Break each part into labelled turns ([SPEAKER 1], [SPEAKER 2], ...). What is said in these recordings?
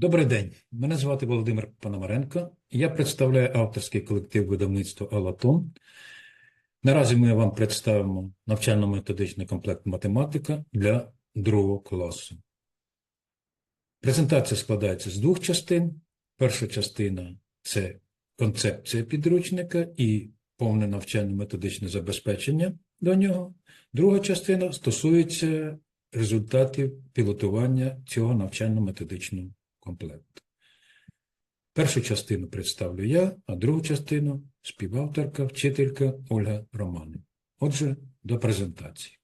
[SPEAKER 1] Добрий день, мене звати Володимир Пономаренко. Я представляю авторський колектив видавництва Алатон. Наразі ми вам представимо навчально-методичний комплект математика для другого класу. Презентація складається з двох частин. Перша частина це концепція підручника і повне навчально-методичне забезпечення до нього. Друга частина стосується результатів пілотування цього навчально-методичного комплекту. Першу частину представлю я, а другу частину співавторка, вчителька Ольга Романів. Отже, до презентації.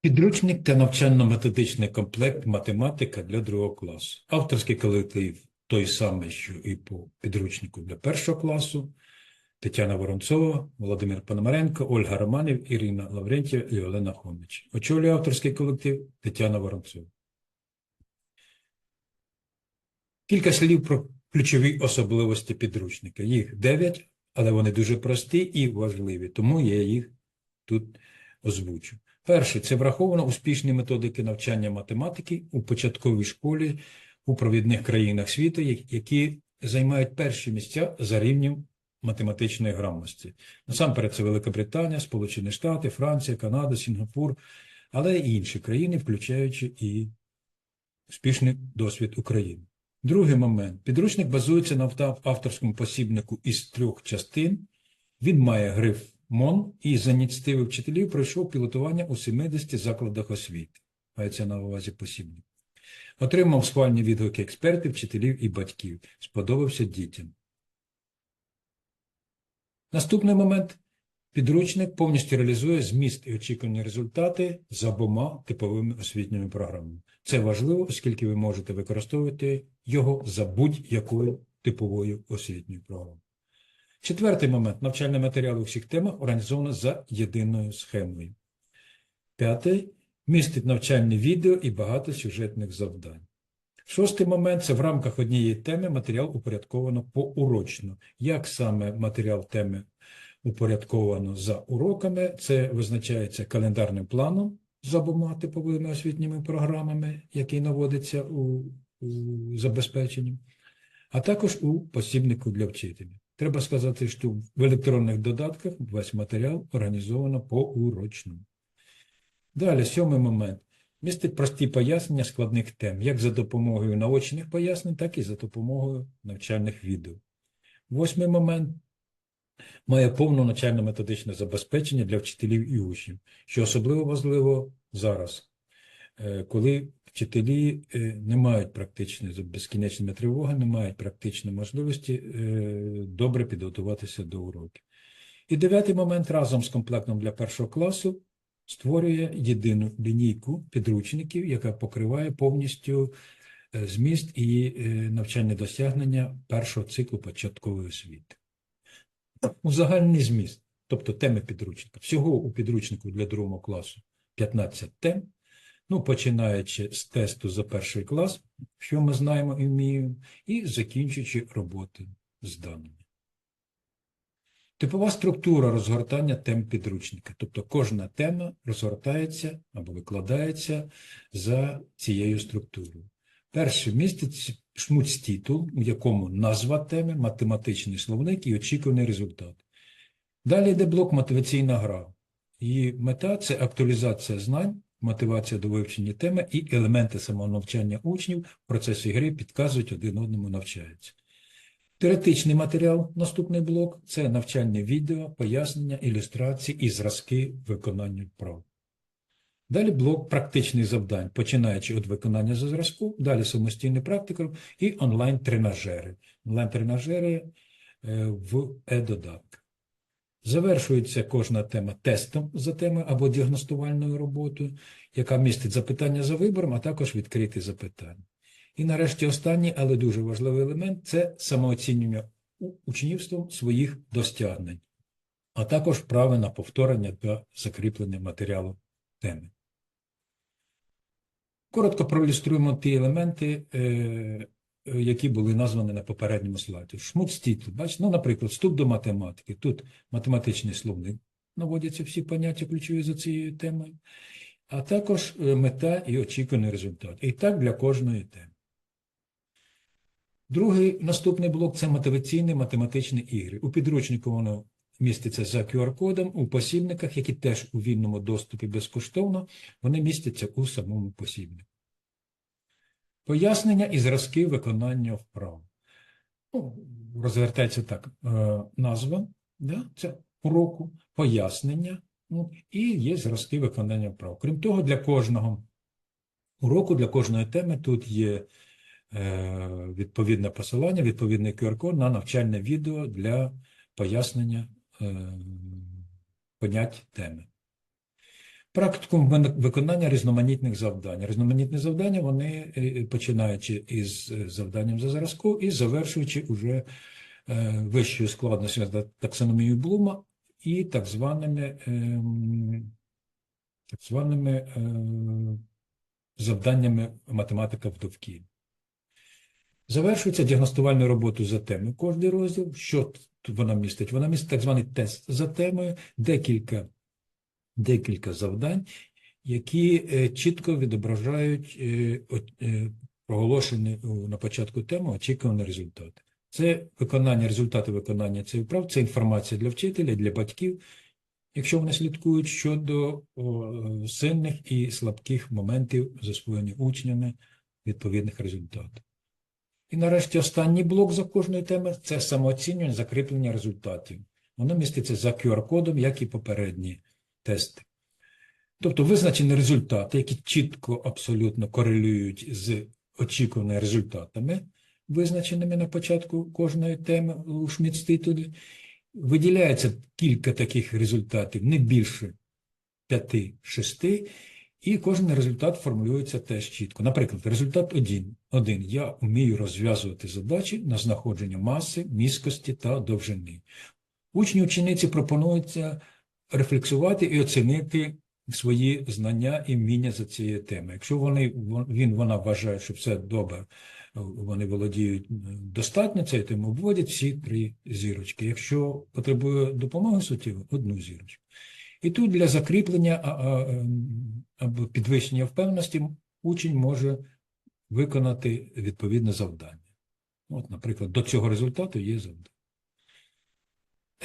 [SPEAKER 1] Підручник та навчально-методичний комплект математика для другого класу. Авторський колектив той самий, що і по підручнику для першого класу. Тетяна Воронцова, Володимир Пономаренко, Ольга Романів, Ірина Лаврентьєва і Олена Хомич. Очолює авторський колектив Тетяна Воронцова. Кілька слів про ключові особливості підручника. Їх дев'ять, але вони дуже прості і важливі, тому я їх тут озвучу. Перше, це враховано успішні методики навчання математики у початковій школі у провідних країнах світу, які займають перші місця за рівнем математичної грамотності. Насамперед, це Велика Британія, Сполучені Штати, Франція, Канада, Сінгапур, але і інші країни, включаючи і успішний досвід України. Другий момент. Підручник базується на авторському посібнику із трьох частин. Він має гриф МОН і за ініціативи вчителів пройшов пілотування у 70 закладах освіти. Мається на увазі посібник. Отримав схвальні відгуки експертів, вчителів і батьків. Сподобався дітям. Наступний момент. Підручник повністю реалізує зміст і очікувані результати за обома типовими освітніми програмами. Це важливо, оскільки ви можете використовувати його за будь-якою типовою освітньою програмою. Четвертий момент. Навчальні матеріали у всіх темах організовано за єдиною схемою. П'ятий. Містить навчальні відео і багато сюжетних завдань. Шостий момент це в рамках однієї теми матеріал упорядковано поурочно. Як саме матеріал теми упорядковано за уроками, це визначається календарним планом з обома типовими освітніми програмами, який наводиться у, у забезпеченні, а також у посібнику для вчителів. Треба сказати, що в електронних додатках весь матеріал організовано поурочно. Далі, сьомий момент. Містить прості пояснення складних тем, як за допомогою наочних пояснень, так і за допомогою навчальних відео. Восьмий момент має повне навчально-методичне забезпечення для вчителів і учнів, що особливо важливо зараз, е, коли вчителі е, не мають практичної безкінечної тривоги, не мають практичної можливості е, добре підготуватися до уроків. І дев'ятий момент разом з комплектом для першого класу створює єдину лінійку підручників, яка покриває повністю зміст і навчальні досягнення першого циклу початкової освіти. Узагальний зміст, тобто теми підручника. Всього у підручнику для другого класу 15 тем, ну, починаючи з тесту за перший клас, що ми знаємо і вміємо, і закінчуючи роботи з даними. Типова структура розгортання тем підручника, тобто кожна тема розгортається або викладається за цією структурою. Перше містить шмуцтітул, у якому назва теми, математичний словник і очікуваний результат. Далі йде блок мотиваційна гра. Її мета це актуалізація знань, мотивація до вивчення теми і елементи самонавчання учнів в процесі гри підказують один одному навчаються. Теоретичний матеріал, наступний блок це навчальне відео, пояснення, ілюстрації і зразки виконання вправ. Далі блок практичних завдань, починаючи від виконання за зразку, далі самостійний практикум і онлайн-тренажери. Онлайн-тренажери е, в е-додатку. Завершується кожна тема тестом за темою або діагностувальною роботою, яка містить запитання за вибором, а також відкриті запитання. І нарешті останній, але дуже важливий елемент це самооцінювання учнівством своїх досягнень, а також вправи на повторення та закріплення матеріалу теми. Коротко проілюструємо ті елементи, е, які були названі на попередньому слайді. Шмуцтітл, бачите, ну, наприклад, вступ до математики. Тут математичний словник, наводяться всі поняття ключові за цією темою, а також е, мета і очікуваний результат. І так для кожної теми. Другий наступний блок це мотиваційні математичні ігри. У підручнику воно міститься за QR-кодом, у посібниках, які теж у вільному доступі безкоштовно, вони містяться у самому посібнику. Пояснення і зразки виконання вправ. Ну, розвертається так, е, назва, да, це уроку, пояснення, ну, і є зразки виконання вправ. Крім того, для кожного уроку, для кожної теми тут є е, відповідне посилання, відповідний QR-код на навчальне відео для пояснення е, понять теми. Практикум виконання різноманітних завдань. Різноманітні завдання, вони е, починаючи із е, завданням за зразку і завершуючи уже е, вищою складністю за таксономією Блума і так званими, ем, так званими е, завданнями математика в довкіллі. Завершується діагностувальною роботою за темою кожний розділ. Що вона містить? Вона містить так званий тест за темою, декілька, декілька завдань, які е, чітко відображають е, е, проголошені на початку теми очікувані результати. Це виконання, результати виконання цих вправ, це інформація для вчителя, для батьків, якщо вони слідкують щодо сильних і слабких моментів засвоєння учнями відповідних результатів. І нарешті останній блок за кожної теми це самооцінювання, закріплення результатів. Воно міститься за QR-кодом, як і попередні тести. Тобто визначені результати, які чітко абсолютно корелюють з очікуваними результатами, визначеними на початку кожної теми у Шміц-титулі. Виділяється кілька таких результатів, не більше 5-6, і кожен результат формулюється теж чітко. Наприклад, результат 1. 1. Я вмію розв'язувати задачі на знаходження маси, міськості та довжини. Учні учениці пропонується рефлексувати і оцінити свої знання і вміння за цією темою. Якщо вони, вон- він, вона вважає, що все добре, вони володіють е, достатньо цією темою, вводять всі три зірочки. Якщо потребує допомоги суттєво, одну зірочку. І тут для закріплення ем, або підвищення впевненості учень може виконати відповідне завдання. От, наприклад, до цього результату є завдання.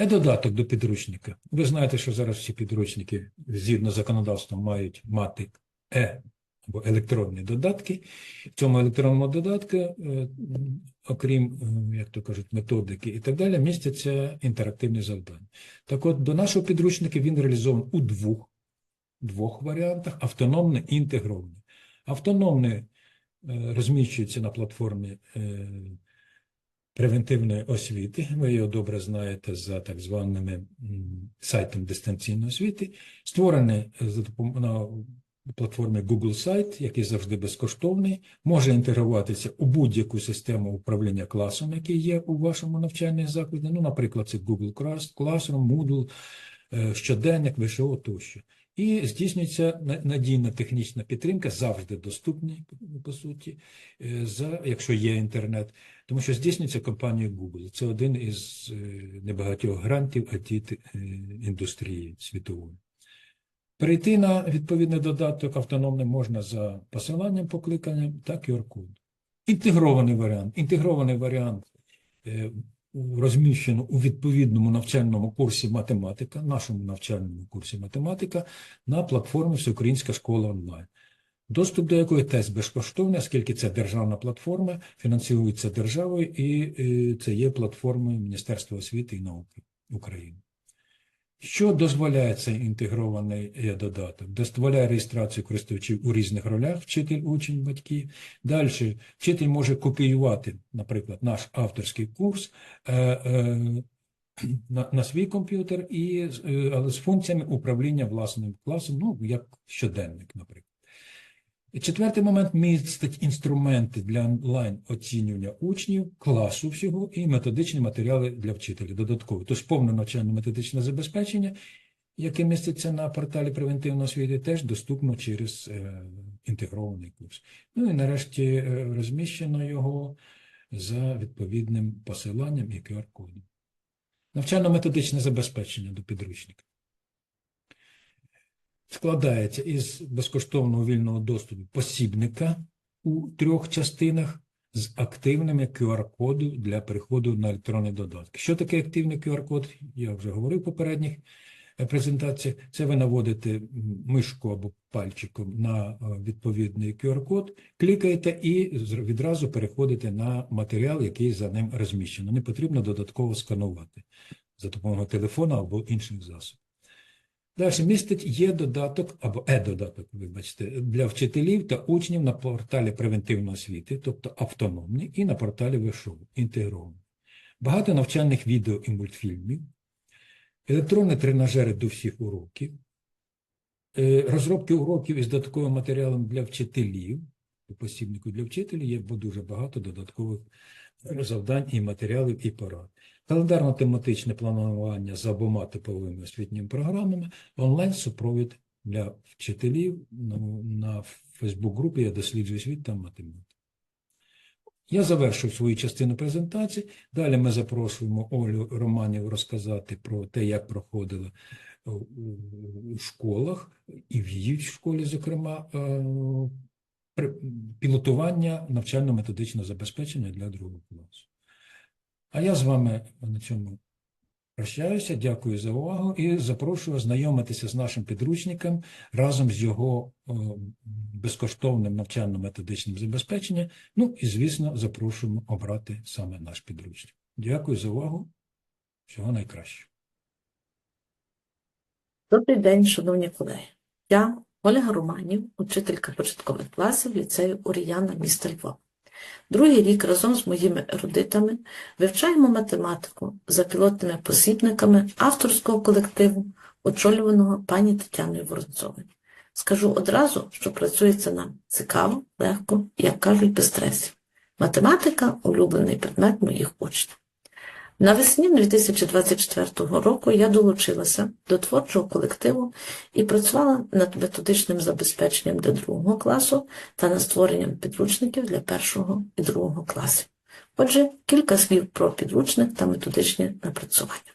[SPEAKER 1] Е додаток до підручника. Ви знаєте, що зараз всі підручники згідно з законодавством мають мати е або електронні додатки. В цьому електронному додатку, е, окрім, е, як то кажуть, методики і так далі, містяться інтерактивні завдання. Так от, до нашого підручника він реалізований у двох, двох варіантах: автономний і інтегрований. Автономний е, розміщується на платформі превентивної освіти. Ви його добре знаєте за так званими сайтом дистанційної освіти, створений за допом- на платформі Google сайт, який завжди безкоштовний, може інтегруватися у будь-яку систему управління класом, який є у вашому навчальному закладі. Ну, наприклад, це Google Class- Classroom, Moodle, е, щоденник, ВШО тощо. І здійснюється надійна технічна підтримка, завжди доступні, по суті, е, за, якщо є інтернет, тому що здійснюється компанією Google. Це один із е, небагатьох грантів it е, індустрії світової. Перейти на відповідний додаток автономний можна за посиланням покликанням та QR-код. Інтегрований варіант. Інтегрований варіант розміщено у відповідному навчальному курсі математика, нашому навчальному курсі математика на платформі Всеукраїнська школа онлайн. Доступ до якої теж безкоштовний, оскільки це державна платформа, фінансується державою, і е, це є платформою Міністерства освіти і науки України. Що дозволяє цей інтегрований додаток? Дозволяє реєстрацію користувачів у різних ролях, вчитель, учень, батьки. Далі вчитель може копіювати, наприклад, наш авторський курс е, е, на, на свій комп'ютер, і, е, але з функціями управління власним класом, ну, як щоденник, наприклад. Четвертий момент містить інструменти для онлайн оцінювання учнів, класу всього і методичні матеріали для вчителів додатково. Тож повне навчально-методичне забезпечення, яке міститься на порталі превентивної освіти, теж доступно через е, інтегрований курс. Ну і нарешті е, розміщено його за відповідним посиланням і QR-кодом. Навчально-методичне забезпечення до підручника складається із безкоштовного вільного доступу посібника у трьох частинах з активними QR-коду для переходу на електронні додатки. Що таке активний QR-код? Я вже говорив в попередніх е, презентаціях. Це ви наводите мишку або пальчиком на е, відповідний QR-код, клікаєте і відразу переходите на матеріал, який за ним розміщено. Не потрібно додатково сканувати за допомогою телефона або інших засобів. Далі містить є додаток або е-додаток, вибачте, для вчителів та учнів на порталі превентивної освіти, тобто автономний, і на порталі ВШО, інтегрований. Багато навчальних відео і мультфільмів, електронні тренажери до всіх уроків, е, розробки уроків із додатковим матеріалом для вчителів, посібнику для вчителів є дуже багато додаткових завдань і матеріалів і порад. Календарно-тематичне планування за обома типовими освітніми програмами, онлайн-супровід для вчителів ну, на Фейсбук-групі «Я досліджую світ та математику». Я завершив свою частину презентації. Далі ми запрошуємо Олю Романів розказати про те, як проходило е, у школах і в її школі, зокрема, е, пілотування навчально-методичного забезпечення для другого класу. А я з вами на цьому прощаюся. Дякую за увагу і запрошую знайомитися з нашим підручником разом з його е, безкоштовним навчально-методичним забезпеченням. Ну і, звісно, запрошуємо обрати саме наш підручник. Дякую за увагу. Всього найкращого.
[SPEAKER 2] Добрий день, шановні колеги. Я Ольга Романів, учителька початкових класів ліцею Уріяна міста Львова. Другий рік разом з моїми ерудитами вивчаємо математику за пілотними посібниками авторського колективу, очолюваного пані Тетяною Воронцовою. Скажу одразу, що працюється нам цікаво, легко як кажуть, без стресів. Математика – улюблений предмет моїх учнів. Навесні 2024 року я долучилася до творчого колективу і працювала над методичним забезпеченням для другого класу та над створенням підручників для першого і другого класів. Отже, кілька слів про підручник та методичні напрацювання.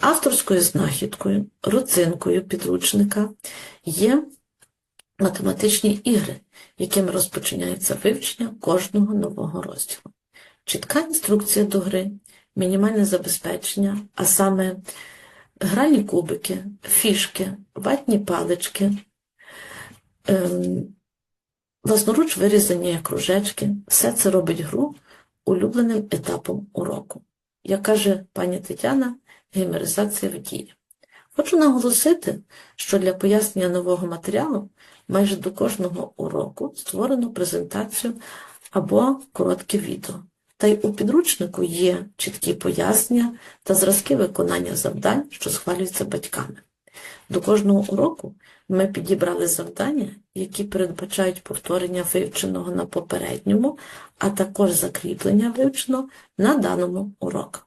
[SPEAKER 2] Авторською знахідкою, родзинкою підручника є математичні ігри, якими розпочинається вивчення кожного нового розділу. Чітка інструкція до гри, мінімальне забезпечення, а саме гральні кубики, фішки, ватні палички, ем, власноруч вирізані кружечки. Все це робить гру улюбленим етапом уроку. Як каже пані Тетяна, геймеризація в дії. Хочу наголосити, що для пояснення нового матеріалу майже до кожного уроку створено презентацію або коротке відео. Та й у підручнику є чіткі пояснення та зразки виконання завдань, що схвалюються батьками. До кожного уроку ми підібрали завдання, які передбачають повторення вивченого на попередньому, а також закріплення вивченого на даному уроку.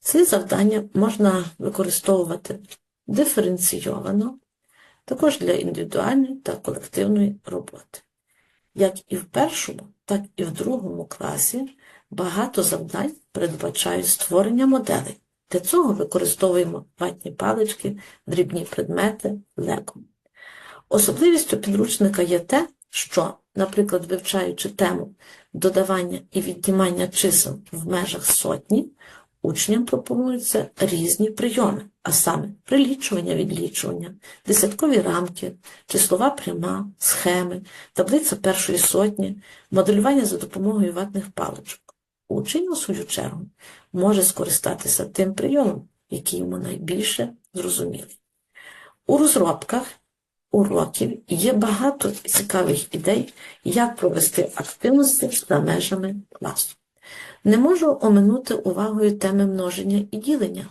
[SPEAKER 2] Ці завдання можна використовувати диференційовано, також для індивідуальної та колективної роботи. Як і в першому, так і в другому класі багато завдань передбачають створення моделей. Для цього використовуємо ватні палички, дрібні предмети, лего. Особливістю підручника є те, що, наприклад, вивчаючи тему додавання і віднімання чисел в межах сотні, учням пропонуються різні прийоми, а саме прилічування, відлічування, десяткові рамки, числова пряма, схеми, таблиця першої сотні, моделювання за допомогою ватних паличок. Учень, у свою чергу, може скористатися тим прийомом, який йому найбільше зрозумілий. У розробках уроків є багато цікавих ідей, як провести активності за межами класу. Не можу оминути увагою теми множення і ділення,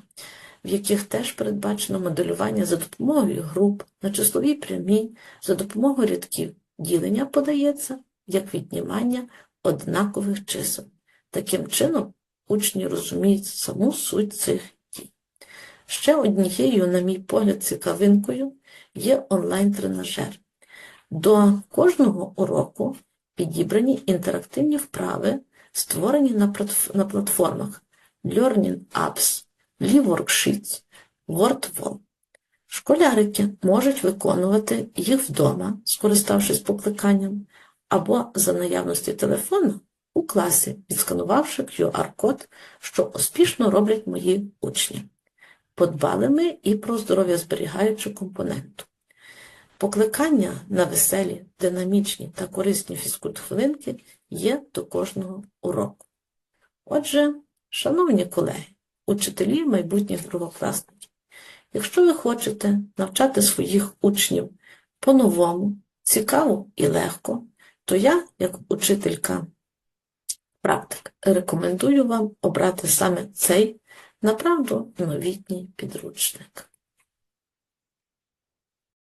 [SPEAKER 2] в яких теж передбачено моделювання за допомогою груп на числовій прямій, за допомогою рядків. Ділення подається як віднімання однакових чисел. Таким чином, учні розуміють саму суть цих дій. Ще однією, на мій погляд, цікавинкою є онлайн-тренажер. До кожного уроку підібрані інтерактивні вправи, створені на платформах Learning Apps, LeeWorksheets, WordWall. Школярики можуть виконувати їх вдома, скориставшись покликанням, або за наявності телефону у класі, відсканувавши QR-код, що успішно роблять мої учні. Подбали ми і про здоров'я зберігаючу компоненту. Покликання на веселі, динамічні та корисні фізкульт-хвилинки є до кожного уроку. Отже, шановні колеги, учителі майбутніх другокласників, якщо ви хочете навчати своїх учнів по-новому, цікаво і легко, то я, як учителька практик, рекомендую вам обрати саме цей, направду, новітній підручник.